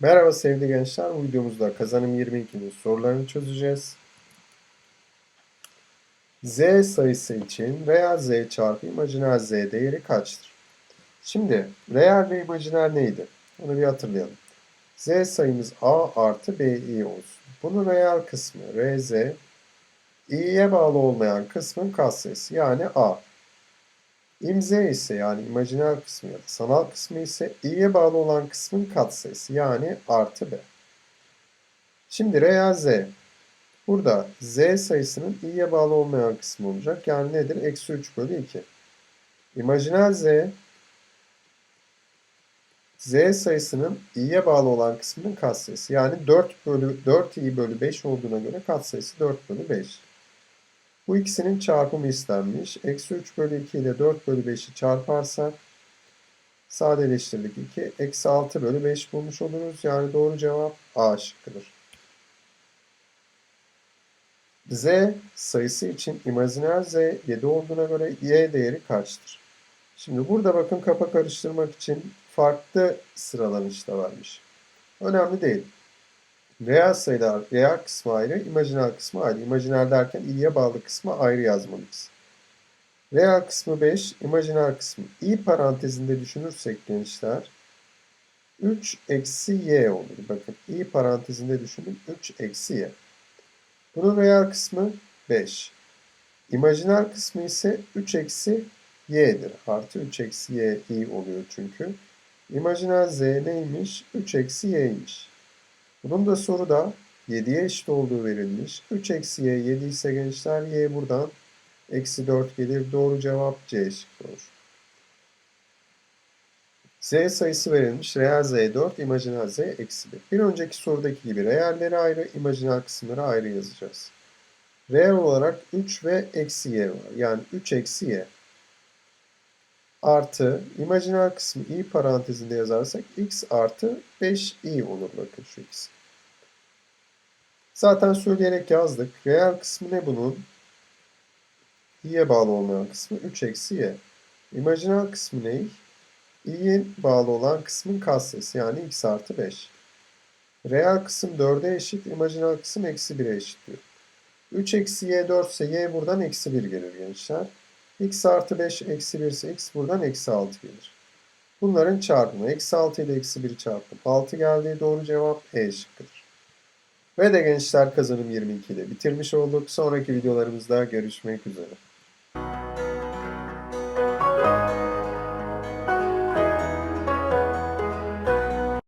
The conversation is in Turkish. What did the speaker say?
Merhaba sevgili gençler. Bu videomuzda kazanım 22'nin sorularını çözeceğiz. Z sayısı için reel z çarpı imajiner z değeri kaçtır? Şimdi reel ve imajiner neydi? Onu bir hatırlayalım. Z sayımız a artı bi olsun. Bunun reel kısmı rz, i'ye bağlı olmayan kısmın katsayısı yani a. İmze ise yani imajiner kısmı ya da sanal kısmı ise i'ye bağlı olan kısmın katsayısı yani artı b. Şimdi reel z. Burada z sayısının i'ye bağlı olmayan kısmı olacak. Yani nedir? Eksi 3 bölü 2. İmajiner z z sayısının i'ye bağlı olan kısmının katsayısı. Yani 4 bölü 4 i bölü 5 olduğuna göre katsayısı 4 bölü 5. Bu ikisinin çarpımı istenmiş. Eksi 3 bölü 2 ile 4 bölü 5'i çarparsak sadeleştirdik 2. Eksi 6 bölü 5 bulmuş oluruz. Yani doğru cevap A şıkkıdır. Z sayısı için imajiner Z 7 olduğuna göre Y değeri kaçtır? Şimdi burada bakın kafa karıştırmak için farklı sıralanışta varmış. Önemli değil. Reel sayılar, reel kısmı ayrı, imajiner kısmı ayrı. İmajiner derken i'ye bağlı kısmı ayrı yazmalıyız. Reel kısmı 5, imajiner kısmı i parantezinde düşünürsek gençler 3 eksi y olur. Bakın i parantezinde düşünün 3 eksi y. Bunun reel kısmı 5. İmajiner kısmı ise 3 eksi y'dir. Artı 3 eksi y i oluyor çünkü. İmajiner z neymiş? 3 eksi y'ymiş. Bunun da soruda 7'ye eşit olduğu verilmiş. 3 eksi y 7 ise gençler y buradan eksi 4 gelir. Doğru cevap C şıkkı olur. Z sayısı verilmiş. Reel z 4, imajiner z eksi 1. Bir önceki sorudaki gibi reelleri ayrı, imajiner kısımları ayrı yazacağız. Reel olarak 3 ve eksi y var. Yani 3 eksi y. Artı imajiner kısmı i parantezinde yazarsak x artı 5i olur bakın şu ikisi. Zaten söyleyerek yazdık. Reel kısmı ne bunun? i'ye bağlı olmayan kısmı 3 eksi y. İmajiner kısmı ne? i'ye bağlı olan kısmın katsayısı yani x artı 5. Reel kısım 4'e eşit, imajiner kısım eksi 1'e eşit diyor. 3 eksi y 4 ise y buradan eksi 1 gelir gençler. X artı 5 eksi 1 ise x buradan eksi 6 gelir. Bunların çarpımı. Eksi 6 ile eksi 1 çarptım. 6 geldi. Doğru cevap E şıkkıdır. Ve de gençler kazanım 22'de bitirmiş olduk. Sonraki videolarımızda görüşmek üzere.